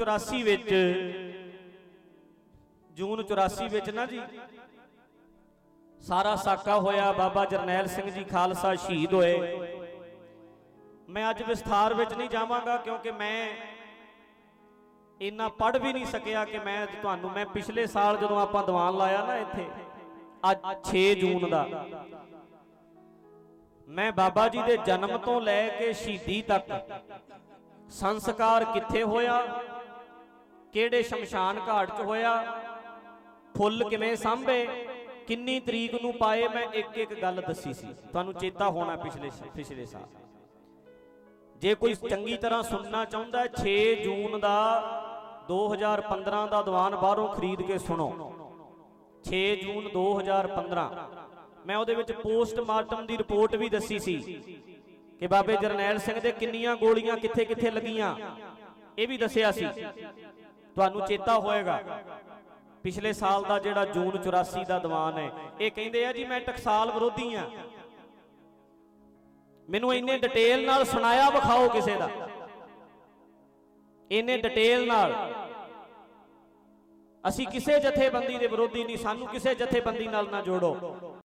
84 ਵਿੱਚ, ਜੂਨ 84 ਵਿੱਚ ਨਾ ਜੀ, ਸਾਰਾ ਸਾਕਾ ਹੋਇਆ, ਬਾਬਾ ਜਰਨੈਲ ਸਿੰਘ ਜੀ ਖਾਲਸਾ ਸ਼ਹੀਦ ਹੋਏ। ਮੈਂ ਅੱਜ ਵਿਸਥਾਰ ਵਿੱਚ ਨਹੀਂ ਜਾਵਾਂਗਾ ਕਿਉਂਕਿ ਮੈਂ ਇੰਨਾ ਪੜ ਵੀ ਨਹੀਂ ਸਕਿਆ ਕਿ ਮੈਂ ਤੁਹਾਨੂੰ, ਮੈਂ ਪਿਛਲੇ ਸਾਲ ਜਦੋਂ ਆਪਾਂ ਦੀਵਾਨ ਲਾਇਆ ਨਾ ਇੱਥੇ, ਅੱਜ 6 ਜੂਨ ਦਾ, ਮੈਂ ਬਾਬਾ ਜੀ ਦੇ ਜਨਮ ਤੋਂ ਲੈ ਕੇ ਸ਼ਹੀਦੀ ਤੱਕ ਸੰਸਕਾਰ ਕਿੱਥੇ ਹੋਇਆ? ਕਿਹੜੇ ਸ਼ਮਸ਼ਾਨ ਘਾਟ 'ਚ ਹੋਇਆ? ਫੁੱਲ ਕਿਵੇਂ ਸਾਂਭੇ? ਕਿੰਨੀ ਤਰੀਕ ਨੂੰ ਪਾਏ? ਮੈਂ ਇੱਕ ਇੱਕ ਗੱਲ ਦੱਸੀ ਸੀ। ਤੁਹਾਨੂੰ ਚੇਤਾ ਹੋਣਾ ਪਿਛਲੇ ਪਿਛਲੇ ਸਾਲ। ਜੇ ਕੋਈ ਚੰਗੀ ਤਰ੍ਹਾਂ ਸੁਣਨਾ ਚਾਹੁੰਦਾ ਹੈ 6 ਜੂਨ ਦਾ 2015 ਦਾ ਦੀਵਾਨ ਬਾਹਰੋਂ ਖਰੀਦ ਕੇ ਸੁਣੋ। 6 ਜੂਨ 2015 ਮੈਂ ਉਹਦੇ ਵਿੱਚ ਪੋਸਟਮਾਰਟਮ ਦੀ ਰਿਪੋਰਟ ਵੀ ਦੱਸੀ ਸੀ ਕਿ ਬਾਬੇ ਜਰਨੈਲ ਸਿੰਘ ਦੇ ਕਿੰਨੀਆਂ ਗੋਲੀਆਂ ਕਿੱਥੇ ਕਿੱਥੇ ਲੱਗੀਆਂ। ਇਹ ਵੀ ਦੱਸਿਆ ਸੀ। ਤੁਹਾਨੂੰ ਚੇਤਾ ਹੋਏਗਾ। ਪਿਛਲੇ ਸਾਲ ਦਾ ਜਿਹੜਾ ਜੂਨ 84 ਦਾ ਦੀਵਾਨ ਹੈ, ਇਹ ਕਹਿੰਦੇ ਆ ਜੀ ਮੈਂ ਟਕਸਾਲ ਵਿਰੋਧੀ ਆ। ਮੈਨੂੰ ਇੰਨੇ ਡਿਟੇਲ ਨਾਲ ਸੁਣਾਇਆ ਵਿਖਾਓ ਕਿਸੇ ਦਾ। ਇੰਨੇ ਡਿਟੇਲ ਨਾਲ। ਅਸੀਂ ਕਿਸੇ ਜਥੇਬੰਦੀ ਦੇ ਵਿਰੋਧੀ ਨਹੀਂ, ਸਾਨੂੰ ਕਿਸੇ ਜਥੇਬੰਦੀ ਨਾਲ ਨਾ ਜੋੜੋ।